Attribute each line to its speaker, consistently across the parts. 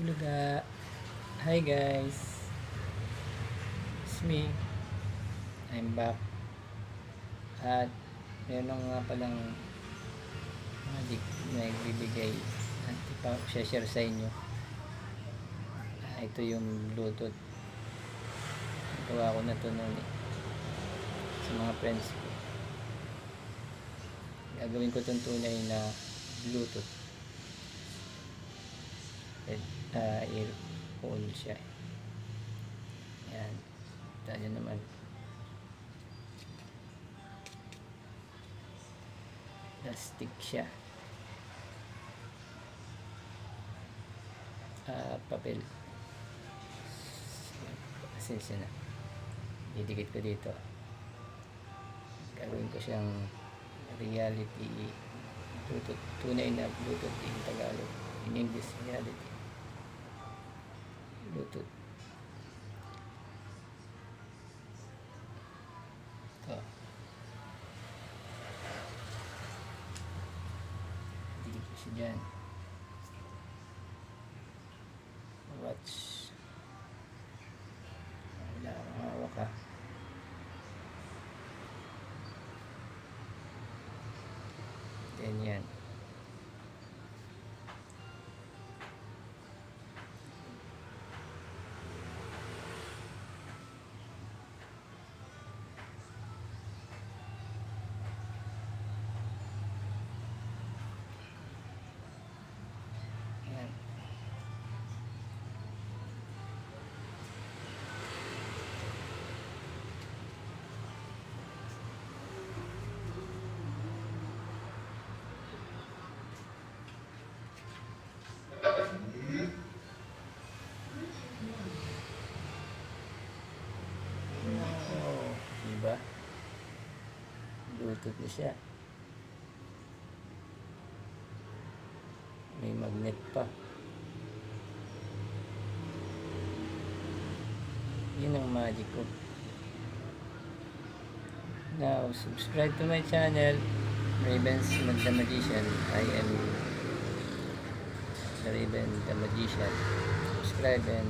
Speaker 1: Bulaga. Hi guys. It's me. I'm back. At meron nga palang magic na nagbibigay at ipa-share sa inyo. Ito yung Bluetooth. Gawa ko na to noon eh. Sa mga friends ko. Gagawin ko itong tunay na Bluetooth. Head, uh, earphone siya. Yan. Naman. Plastic siya. Ah, papel. Asensya na. Didikit ko dito. Gagawin ko siyang reality. Tunay na Bluetooth in Tagalog. In English, reality. Bluetooth. Ito. Dikit ko siya dyan. Watch. Wala akong hawak ha. Then yan. Diba? Bluetooth na siya. May magnet pa. Yun ang magic ko. Now, subscribe to my channel, Ravens the Magician. I am Raven the Magician. Subscribe and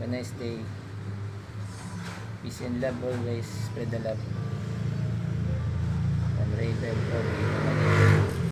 Speaker 1: have a nice day. Peace and love always. Spread the love. I'm Raven Obi.